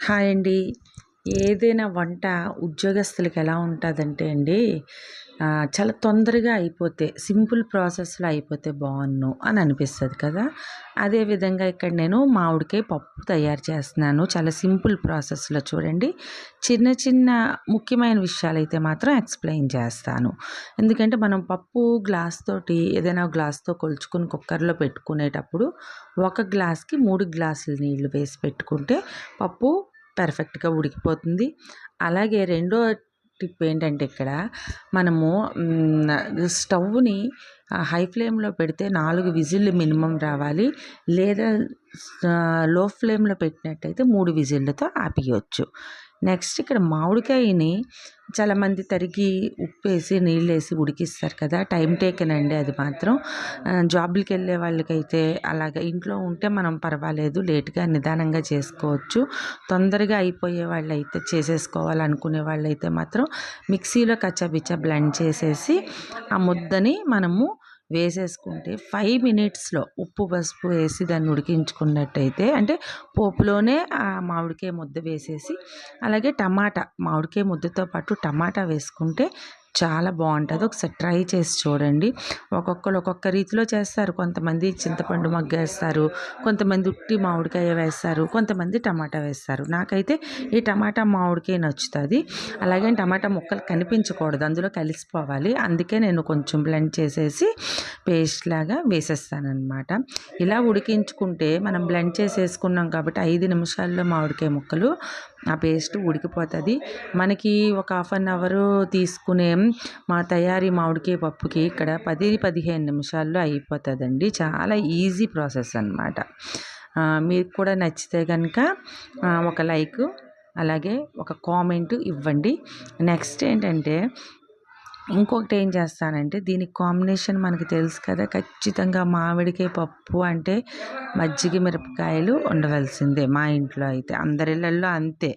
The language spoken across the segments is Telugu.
హాయ్ అండి. ఏదైనా వంట ఉద్యోగస్తులకి ఎలా ఉంటుందంటే అండి చాలా తొందరగా అయిపోతే సింపుల్ ప్రాసెస్లో అయిపోతే బాగున్ను అని అనిపిస్తుంది కదా. అదేవిధంగా ఇక్కడ నేను మామిడికాయ పప్పు తయారు చేస్తున్నాను. చాలా సింపుల్ ప్రాసెస్లో చూడండి. చిన్న చిన్న ముఖ్యమైన విషయాలు అయితే మాత్రం ఎక్స్ప్లెయిన్ చేస్తాను. ఎందుకంటే మనం పప్పు గ్లాస్ తోటి ఏదైనా గ్లాస్తో కొలుచుకుని కుక్కర్లో పెట్టుకునేటప్పుడు ఒక గ్లాస్కి మూడు గ్లాసులు నీళ్ళు వేసి పెట్టుకుంటే పప్పు పర్ఫెక్ట్గా ఉడికిపోతుంది. అలాగే రెండో టిప్ ఏంటంటే ఇక్కడ మనము స్టవ్ని హై ఫ్లేమ్లో పెడితే నాలుగు విజిల్లు మినిమం రావాలి. లేదా లో ఫ్లేమ్లో పెట్టినట్టయితే మూడు విజిల్లతో ఆపియవచ్చు నెక్స్ట్ ఇక్కడ మామిడికాయని చాలామంది తరిగి ఉప్పు వేసి నీళ్ళు వేసి ఉడికిస్తారు కదా. టైం టేకన్ అండి అది మాత్రం. జాబులకి వెళ్ళే వాళ్ళకైతే అలాగ ఇంట్లో ఉంటే మనం పర్వాలేదు లేట్గా నిదానంగా చేసుకోవచ్చు. తొందరగా అయిపోయే వాళ్ళు అయితే చేసేసుకోవాలనుకునే వాళ్ళైతే మాత్రం మిక్సీలో కచ్చబిచ్చ బ్లెండ్ చేసేసి ఆ ముద్దని మనము వేసేసుకుంటే ఫైవ్ మినిట్స్లో ఉప్పు పసుపు వేసి దాన్ని ఉడికించుకున్నట్టయితే అంటే పోపులోనే ఆ మామిడికాయ ముద్ద వేసేసి అలాగే టమాటా మామిడికాయ ముద్దతో పాటు టమాటా వేసుకుంటే చాలా బాగుంటుంది. ఒకసారి ట్రై చేసి చూడండి. ఒక్కొక్కరు ఒక్కొక్క రీతిలో చేస్తారు. కొంతమంది చింతపండు మగ్గ వేస్తారు కొంతమంది ఉట్టి మామిడికాయ వేస్తారు. కొంతమంది టమాటా వేస్తారు. నాకైతే ఈ టమాటా మామిడికాయ నచ్చుతుంది. అలాగే టమాటా ముక్కలు కనిపించకూడదు. అందులో కలిసిపోవాలి. అందుకే నేను కొంచెం బ్లెండ్ చేసేసి పేస్ట్ లాగా వేసేస్తానమాట ఇలా ఉడికించుకుంటే మనం బ్లెండ్ చేసేసుకున్నాం కాబట్టి ఐదు నిమిషాల్లో మామిడికాయ ముక్కలు ఆ పేస్ట్ ఉడికిపోతుంది. మనకి ఒక హాఫ్ అన్ అవర్ తీసుకునే మా తయారీ మామిడికాయ పప్పుకి ఇక్కడ పది పదిహేను నిమిషాల్లో అయిపోతుందండి. చాలా ఈజీ ప్రాసెస్ అనమాట మీకు కూడా నచ్చితే కనుక ఒక లైక్ అలాగే ఒక కామెంట్ ఇవ్వండి. నెక్స్ట్ ఏంటంటే ఇంకొకటి ఏం చేస్తానంటే దీనికి కాంబినేషన్ మనకి తెలుసు కదా ఖచ్చితంగా మామిడికాయ పప్పు అంటే మజ్జిగ మిరపకాయలు ఉండవలసిందే మా ఇంట్లో అయితే. అందరిళ్ళల్లో అంతే.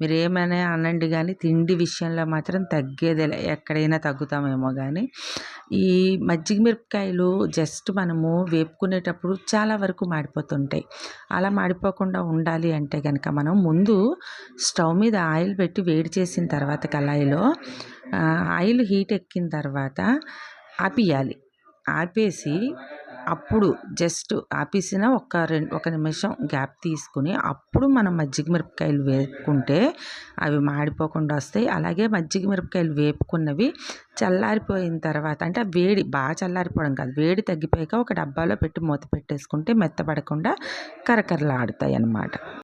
మీరు ఏమైనా అనండి కానీ తిండి విషయంలో మాత్రం తగ్గేదే ఎక్కడైనా తగ్గుతామేమో కానీ ఈ మజ్జిగ మిరపకాయలు జస్ట్ మనము వేపుకునేటప్పుడు చాలా వరకు మాడిపోతుంటాయి. అలా మాడిపోకుండా ఉండాలి అంటే కనుక మనం ముందు స్టవ్ మీద ఆయిల్ పెట్టి వేడి చేసిన తర్వాత కళాయిలో ఆయిల్ హీట్ ఎక్కిన తర్వాత ఆపియాలి. ఆపేసి అప్పుడు జస్ట్ ఆపేసిన ఒక రెండు ఒక నిమిషం గ్యాప్ తీసుకుని అప్పుడు మనం మజ్జిగ మిరపకాయలు వేపుకుంటే అవి మాడిపోకుండా వస్తాయి. అలాగే మజ్జిగ మిరపకాయలు వేపుకున్నవి చల్లారిపోయిన తర్వాత అంటే వేడి బాగా చల్లారిపోవడం కాదు వేడి తగ్గిపోయాక ఒక డబ్బాలో పెట్టి మూత పెట్టేసుకుంటే మెత్తపడకుండా కరకరలాడుతాయి అన్నమాట